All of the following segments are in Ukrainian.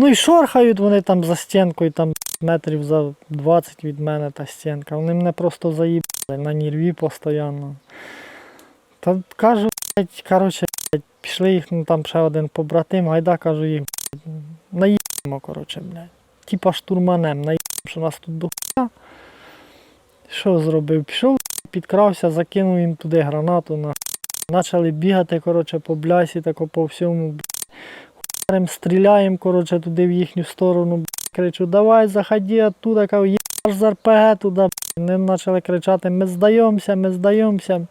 Ну і шорхають вони там за стінкою, там метрів за 20 від мене та стінка. Вони мене просто заїбали на нерві постійно. Та кажу, блядь, коротше, блядь, пішли їх, ну там ще один побратим, гайда кажу їх, блядь, коротше, блядь. Типа штурманем, наїбемо, що нас тут до хуя. Що зробив? Пішов, підкрався, закинув їм туди гранату на Почали бігати, коротше, по блясі, тако по всьому. Хуярим, стріляємо, коротше, туди в їхню сторону. Кричу, давай, заходи оттуда, кажу, з РПГ туди. Вони почали кричати, ми здаємося, ми здаємося.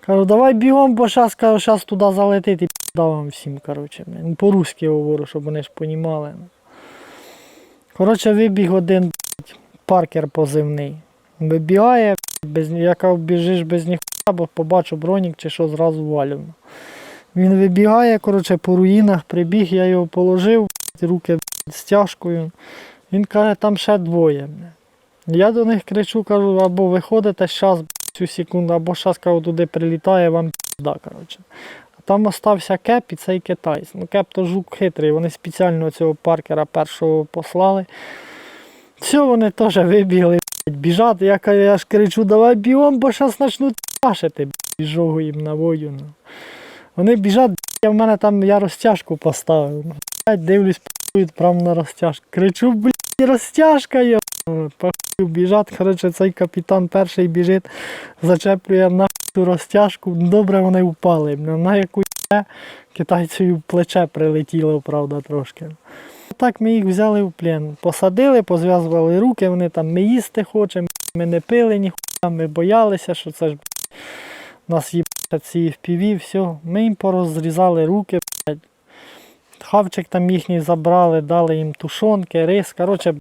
Кажу, давай бігом, бо зараз, туди залетить і пізда вам всім, коротше. По-русски говорю, щоб вони ж понімали. Коротше, вибіг один паркер позивний. Вибігає, без, я біжиш без ніхуя, бо побачу бронік чи що зразу валю. Він вибігає, коротше, по руїнах прибіг, я його положив, руки з тяжкою. Він каже, там ще двоє. Я до них кричу, кажу, або виходите зараз цю секунду, або зараз кажу, туди прилітає, вам пізда, коротше. А там остався кеп і цей китайць. Ну, кеп то жук хитрий, вони спеціально цього паркера першого послали. Все, вони теж вибігли, біжать. Я, я ж кричу, давай бігом, бо зараз почнуть пашити, біжогу їм навою. Ну. Вони біжать, а в мене там я розтяжку поставив. Дивлюсь, пахують прямо на розтяжку. Кричу, блядь, розтяжка є. Пахую, біжать, коротше, цей капітан перший біжить, зачеплює на ту розтяжку. Добре вони впали. На яку є, китайцю в плече прилетіло, правда, трошки. Так ми їх взяли в плен. Посадили, позв'язували руки, вони там ми їсти хочемо, ми не пили ніхуя, ми боялися, що це ж нас їбать ці впіві, все. Ми їм порозрізали руки, хавчик там їхній забрали, дали їм тушонки, рис. Коротше,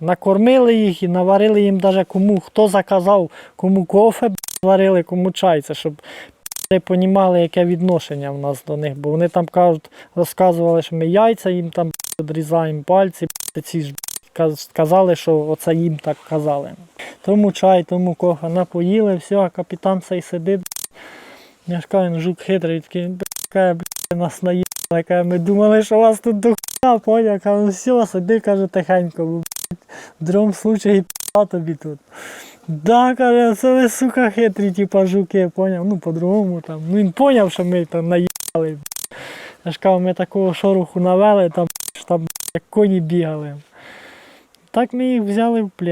накормили їх і наварили їм даже кому хто заказав, кому кофе варили, кому чай. Це щоб понімали, яке відношення в нас до них. Бо вони там кажуть, розказували, що ми яйця їм там відрізаємо пальці, ці ж блядь, каз- сказали, що оце їм так казали. Тому чай, тому кофе напоїли, все, а капітан цей сидить. Я ж кажу, жук хитрий, такий, бля, нас наїли. Каже, ми думали, що вас тут до хуя, поняв, каже, ну все, сиди, каже, тихенько, бо в другому случаї пі***а тобі тут. Да, каже, це ви, сука, хитрі, типа жуки, поняв, ну по-другому там. Ну він поняв, що ми там наїхали. Я ж кажу, ми такого шороху навели, там, там як коні бігали. Так ми їх взяли в плен.